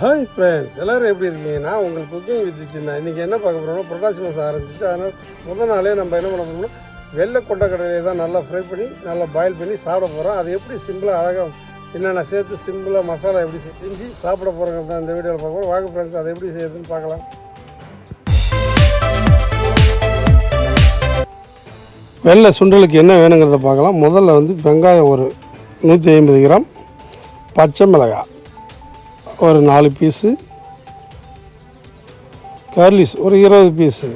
Hi friends எல்லோரும் எப்படி இருக்கீங்கன்னா உங்களுக்கு உங்கள் குக்கிங் வித் சின்ன இன்றைக்கி என்ன பார்க்க போகிறோம்னா புரட்டாசி மாதம் ஆரம்பிச்சிட்டு அதனால் முதல் நாளே நம்ம என்ன பண்ண போகிறோம்னா வெள்ளை கொண்டக்கடலையை தான் நல்லா ஃப்ரை பண்ணி நல்லா பாயில் பண்ணி சாப்பிட போகிறோம் அது எப்படி சிம்பிளாக அழகாக என்னென்ன சேர்த்து சிம்பிளாக மசாலா எப்படி செஞ்சு சாப்பிட போகிறோங்க தான் இந்த வீடியோவில் பார்க்க போகிறோம் வாங்க ஃப்ரெண்ட்ஸ் அதை எப்படி செய்யுதுன்னு பார்க்கலாம். வெள்ளை சுண்டலுக்கு என்ன வேணுங்கிறத பார்க்கலாம். முதல்ல வந்து வெங்காயம் ஒரு நூற்றி ஐம்பது கிராம் பச்சை மிளகாய். ஒரு நாலு பீஸு. கர்லிஸ் ஒரு இருபது பீஸு.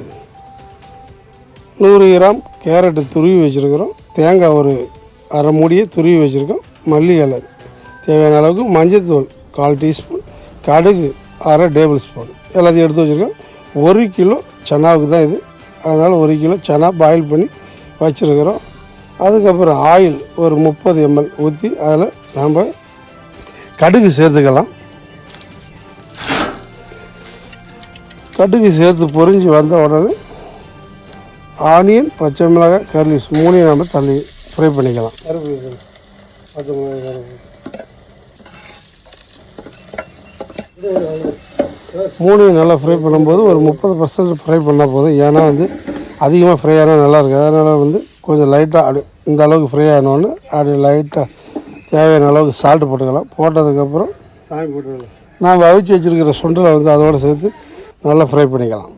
நூறு கிராம் கேரட்டு துருவி வச்சுருக்குறோம். தேங்காய் ஒரு அரை மூடியை துருவி வச்சுருக்கோம். மல்லி இலை தேவையான அளவுக்கு மஞ்சத்தூள் கால் டீஸ்பூன். கடுகு அரை டேபிள் ஸ்பூன். எல்லாத்தையும் எடுத்து வச்சுருக்கோம். ஒரு கிலோ சனாவுக்கு தான் இது. அதனால் ஒரு கிலோ சனா பாயில் பண்ணி வச்சுருக்குறோம். அதுக்கப்புறம் ஆயில் ஒரு முப்பது எம்எல் ஊற்றி அதில் நாம் கடுகு சேர்த்துக்கலாம். கடுகு சேர்த்து பொரிஞ்சு வந்த உடனே ஆனியன் பச்சை மிளகாய் கர்லிஸ் மூணையும் நம்ம தள்ளி ஃப்ரை பண்ணிக்கலாம். பச்சை மிளகாய் கருவேப்பிலை. மூணையும் நல்லா ஃப்ரை பண்ணும்போது ஒரு முப்பது பர்சன்ட் ஃப்ரை பண்ணால் போதும். ஏன்னா வந்து அதிகமாக ஃப்ரை ஆனால் நல்லா இருக்குது. அதனால் வந்து கொஞ்சம் லைட்டாக அப்படி இந்த அளவுக்கு ஃப்ரை ஆனோடனே அப்படி லைட்டாக தேவையான அளவுக்கு சால்ட்டு போட்டுக்கலாம். போட்டதுக்கப்புறம் சாமி போட்டுக்கலாம் நாம் அவிச்சு வச்சுருக்கிற சுண்டலை வந்து அதோடு சேர்த்து நல்லா ஃப்ரை பண்ணிக்கலாம்.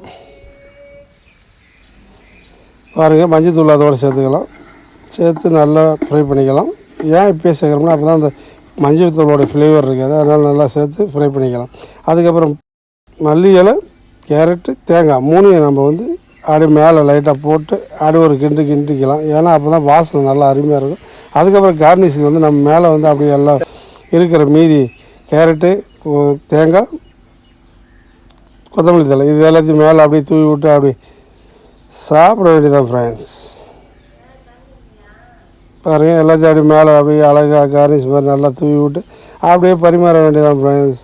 பாருங்கள் மஞ்சத்தூள் அதோடு சேர்த்துக்கலாம். சேர்த்து நல்லா ஃப்ரை பண்ணிக்கலாம். ஏன் இப்போயே சேர்க்குறோம்னா அப்போ தான் அந்த மஞ்சள் தூளோட ஃப்ளேவர் இருக்காது. அதனால் நல்லா சேர்த்து ஃப்ரை பண்ணிக்கலாம். அதுக்கப்புறம் மல்லி இலை கேரட்டு தேங்காய் மூணையும் நம்ம வந்து அப்படியே மேலே லைட்டாக போட்டு அப்படியே ஒரு கிண்டு கிண்டிக்கலாம். ஏன்னா அப்போ தான் வாசனை நல்லா அருமையாக இருக்கும். அதுக்கப்புறம் கார்னிஷுக்கு வந்து நம்ம மேலே வந்து அப்படியே எல்லாம் இருக்கிற மீதி கேரட்டு தேங்காய் கொத்தமல்லி தலை இது எல்லாத்தையும் மேலே அப்படியே தூவி விட்டு அப்படி சாப்பிட வேண்டியதான் ஃப்ரெண்ட்ஸ் பாருங்கள் எல்லாத்தையும் அப்படியே மேலே அப்படியே அழகாக கார்னிஷ் மாதிரி நல்லா தூவி விட்டு அப்படியே பரிமாற வேண்டியதான் ஃப்ரெண்ட்ஸ்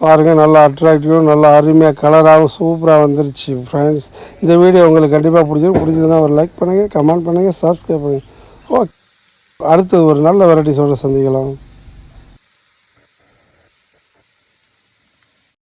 பாருங்கள் நல்லா அட்ராக்டிவாக நல்லா அருமையாக கலராகவும் சூப்பராக வந்துருச்சு ஃப்ரெண்ட்ஸ் இந்த வீடியோ உங்களுக்கு கண்டிப்பாக பிடிச்சிருக்கு. பிடிச்சதுன்னா ஒரு லைக் பண்ணுங்கள் கமெண்ட் பண்ணுங்கள் சப்ஸ்கிரைப் பண்ணுங்கள் ஓகே அடுத்தது ஒரு நல்ல வெரைட்டிஸோடு சந்திக்கலாம்.